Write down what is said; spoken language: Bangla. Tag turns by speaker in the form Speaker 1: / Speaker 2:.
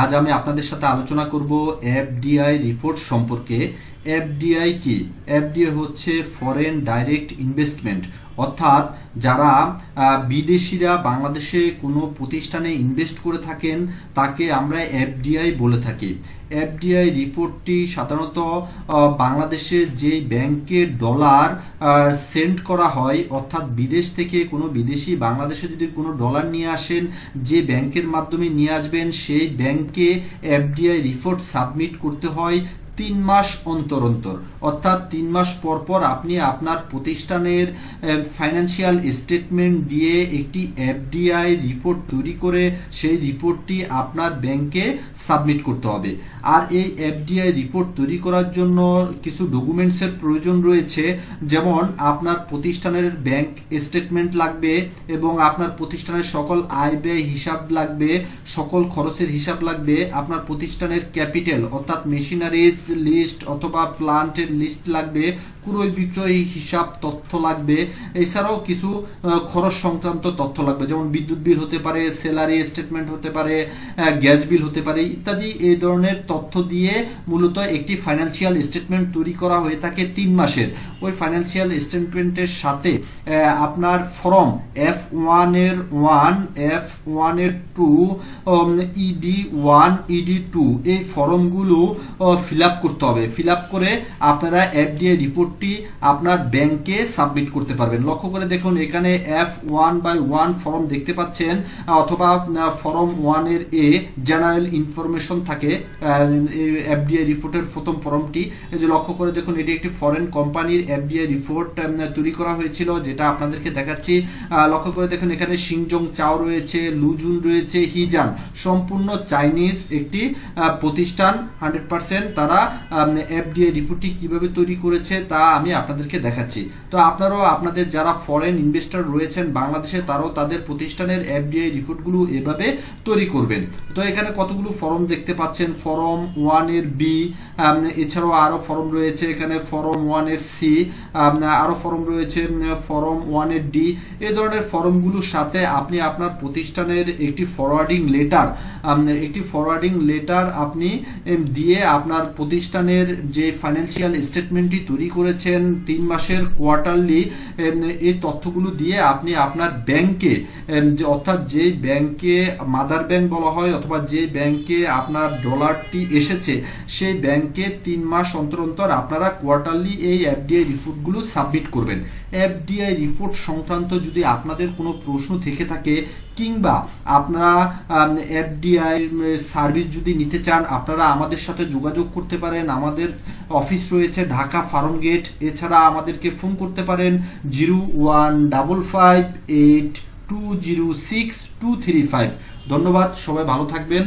Speaker 1: আজ আমি আপনাদের সাথে আলোচনা করব এফডিআই রিপোর্ট সম্পর্কে। এফডিআই কি? এফডিআই হচ্ছে ফরেন ডাইরেক্ট ইনভেস্টমেন্ট অর্থাৎ যারা বিদেশিরা বাংলাদেশে কোনো প্রতিষ্ঠানে ইনভেস্ট করে থাকেন, তাকে আমরা এফডিআই বলে থাকি। এফডিআই রিপোর্টটি সাধারণত বাংলাদেশে যেই ব্যাংকে ডলার সেন্ড করা হয়, অর্থাৎ বিদেশ থেকে কোনো বিদেশি বাংলাদেশে যদি কোনো ডলার নিয়ে আসেন, যে ব্যাংকের মাধ্যমে নিয়ে আসবেন, সেই ব্যাংকে এফডিআই রিপোর্ট সাবমিট করতে হয়। তিন মাস অন্তর অন্তর। অর্থাৎ তিন মাস পর পর আপনি আপনার প্রতিষ্ঠানের ফাইন্যান্সিয়াল স্টেটমেন্ট দিয়ে একটি এফডিআই রিপোর্ট তৈরি করে সেই রিপোর্টটি আপনার ব্যাংকে সাবমিট করতে হবে। আর এই এফডিআই রিপোর্ট তৈরি করার জন্য কিছু ডকুমেন্টসের প্রয়োজন রয়েছে। যেমন আপনার প্রতিষ্ঠানের ব্যাংক স্টেটমেন্ট লাগবে এবং আপনার প্রতিষ্ঠানের সকল আয় ব্যয় হিসাব লাগবে, সকল খরচের হিসাব লাগবে, আপনার প্রতিষ্ঠানের ক্যাপিটাল অর্থাৎ মেশিনারিজ লিস্ট অথবা প্লান্টের লিস্ট লাগবে, ক্রয় বিক্রয় হিসাব তথ্য লাগবে। এছাড়াও কিছু খরচ সংক্রান্ত তথ্য লাগবে, যেমন বিদ্যুৎ বিল হতে পারে স্যালারি স্টেটমেন্ট হতে পারে গ্যাস বিল হতে পারে, ইত্যাদি। এই ধরনের তথ্য দিয়ে মূলত একটি ফাইন্যান্সিয়াল স্টেটমেন্ট তৈরি করা হয়ে থাকে তিন মাসের। ওই ফাইন্যান্সিয়াল স্টেটমেন্টের সাথে আপনার ফর্ম এফ ওয়ানের ওয়ান এফ ওয়ানের two ED one ED two এই ফর্মগুলো ফিল আপ করতে হবে। ফিল করে আপনারা এফডিআই রিপোর্টটি আপনার ব্যাংকে সাবমিট করতে পারবেন। লক্ষ্য করে দেখুন, এখানে F one by one form দেখতে পাচ্ছেন, অথবা ফর্ম ওয়ানের এ জেনারেল ইনফরমেশন থাকে এফডিআই রিপোর্টের প্রথম ফর্মটি যে লক্ষ্য করে দেখুন, এটি একটি ফরেন কোম্পানির এফডিআই রিপোর্ট তৈরি করা হয়েছিল, যেটা আপনাদেরকে দেখাচ্ছি। লক্ষ্য করে দেখুন, এখানে সিংজং চাও রয়েছে লুজুন রয়েছে হিজান সম্পূর্ণ চাইনিজ একটি প্রতিষ্ঠান হান্ড্রেড তারা এফডিআই রিপোর্টটি কীভাবে তৈরি করেছে তা আমি আপনাদেরকে দেখাচ্ছি। তো আপনারাও, আপনাদের যারা ফরেন ইনভেস্টর রয়েছেন বাংলাদেশে, তারাও তাদের প্রতিষ্ঠানের এফডিআই রিপোর্টগুলো এভাবে তৈরি করবেন। তো এখানে কতগুলো ফর্ম দেখতে পাচ্ছেন? ফর্ম ওয়ানের বি এছাড়াও আরও ফর্ম রয়েছে। এখানে ফর্ম ওয়ানের সি আরও ফর্ম রয়েছে। ফর্ম ওয়ানের ডি এ ধরনের ফর্মগুলোর সাথে আপনি আপনার প্রতিষ্ঠানের একটি ফরওয়ার্ডিং লেটার একটি ফরওয়ার্ডিং লেটার আপনি দিয়ে আপনার প্রতিষ্ঠানের যে ফাইন্যান্সিয়াল স্টেটমেন্টটি তৈরি করেছেন তিন মাসের কোয়ার্টারলি এই তথ্যগুলো দিয়ে আপনি আপনার ব্যাংকে যে অর্থাৎ যে ব্যাংকে মাদার ব্যাংক বলা হয় অথবা যে ব্যাংকে আপনার ডলারটি এসেছে, সেই ব্যাংকে তিন মাস অন্তর অন্তর আপনারা কোয়ার্টারলি এই এফডিআই রিপোর্টগুলো সাবমিট করবেন। এফডিআই রিপোর্ট সংক্রান্ত যদি আপনাদের কোনো প্রশ্ন থেকে থাকে কিংবা আপনারা এফডিআই সার্ভিস যদি নিতে চান, আপনারা আমাদের সাথে যোগাযোগ করতে পারেন, আমাদের অফিস রয়েছে ঢাকা ফার্ম গেট। এছাড়া আমাদেরকে ফোন করতে পারেন zero one double five eight two zero six two three five ধন্যবাদ, সবাই ভালো থাকবেন।